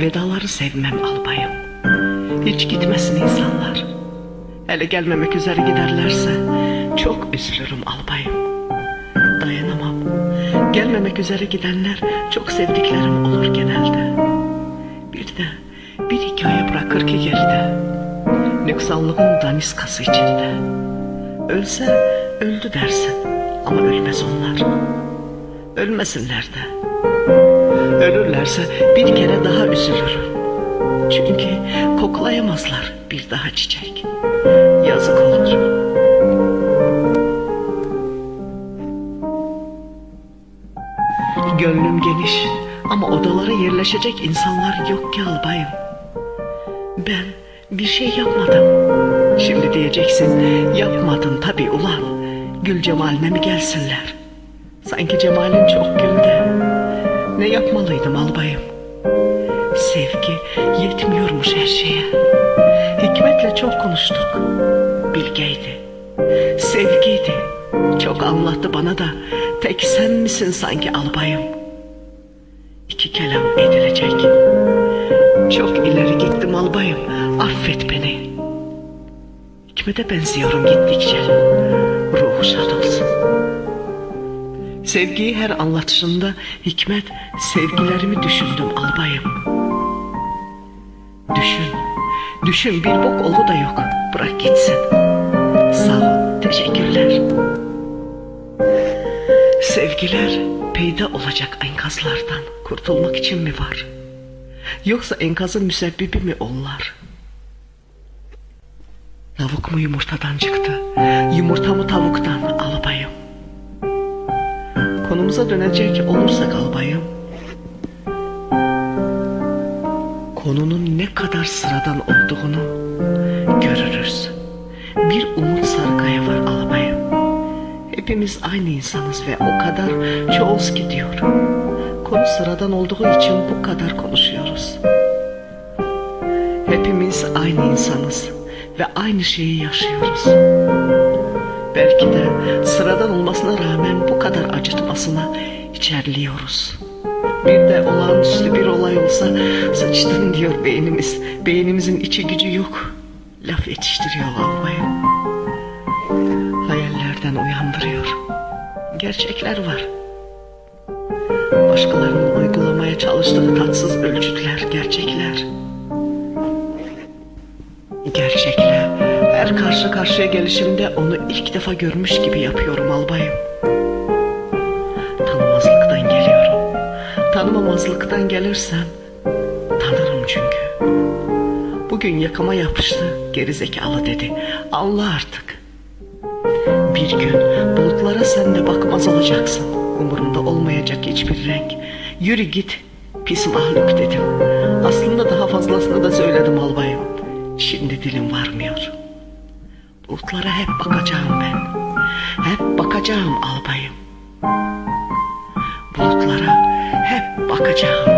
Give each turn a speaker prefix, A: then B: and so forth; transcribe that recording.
A: Vedaları sevmem albayım. Hiç gitmesin insanlar. Hele gelmemek üzere giderlerse çok üzülürüm albayım. Dayanamam. Gelmemek üzere gidenler çok sevdiklerim olur genelde. Bir de bir hikaye bırakır ki geride. Nüksanlığın daniskası içinde. Ölse öldü dersin ama ölmez onlar. Ölmesinler de. Ölürlerse bir kere daha üzülürüm. Çünkü koklayamazlar bir daha çiçek. Yazık olur. Gönlüm geniş ama odalara yerleşecek insanlar yok ki albayım. Ben bir şey yapmadım. Şimdi diyeceksin yapmadın tabi ulan. Gül cemaline mi gelsinler? Sanki cemalin çok gülde. Yapmalıydım albayım? Sevgi yetmiyormuş her şeye. Hikmetle çok konuştuk. Bilgeydi. Sevgiydi. Çok anlattı bana da. Tek sen misin sanki albayım? İki kelam edilecek. Çok ileri gittim albayım. Affet beni. Hikmete benziyorum gittikçe. Ruhu şad olsun. Sevgiyi her anlatışında Hikmet sevgilerimi düşündüm albayım. Düşün, düşün bir bok oldu da yok. Bırak gitsin. Sağ ol, teşekkürler. Sevgiler peyda olacak enkazlardan kurtulmak için mi var? Yoksa enkazın müsebbibi mi onlar? Tavuk mu yumurtadan çıktı? Yumurta mı tavuktan Konumuza dönecek olursak albayım. Konunun ne kadar sıradan olduğunu görürüz. Bir umut sarkaya var albayım. Hepimiz aynı insanız ve o kadar çoğuz ki diyor. Konu sıradan olduğu için bu kadar konuşuyoruz. Hepimiz aynı insanız ve aynı şeyi yaşıyoruz. Belki de sıradan olmasına rağmen bu kadar acıtmasına içerliyoruz. Bir de olağanüstü bir olay olsa sıçtın diyor beynimiz. Beynimizin içi gücü yok. Laf yetiştiriyor almayı. Hayallerden uyandırıyor. Gerçekler var. Başkalarının uygulamaya çalıştığı tatsız ölçütler, gerçekler. Gerçekle her karşı karşıya gelişimde onu ilk defa görmüş gibi yapıyorum albayım. Tanımazlıktan geliyorum. Tanımamazlıktan gelirsem tanırım çünkü. Bugün yakama yapıştı gerizekalı dedi. Anla artık. Bir gün bulutlara sen de bakmaz olacaksın. Umurumda olmayacak hiçbir renk. Yürü git pis mahluk dedim. Bulutlara hep bakacağım ben. Hep bakacağım albayım. Bulutlara hep bakacağım.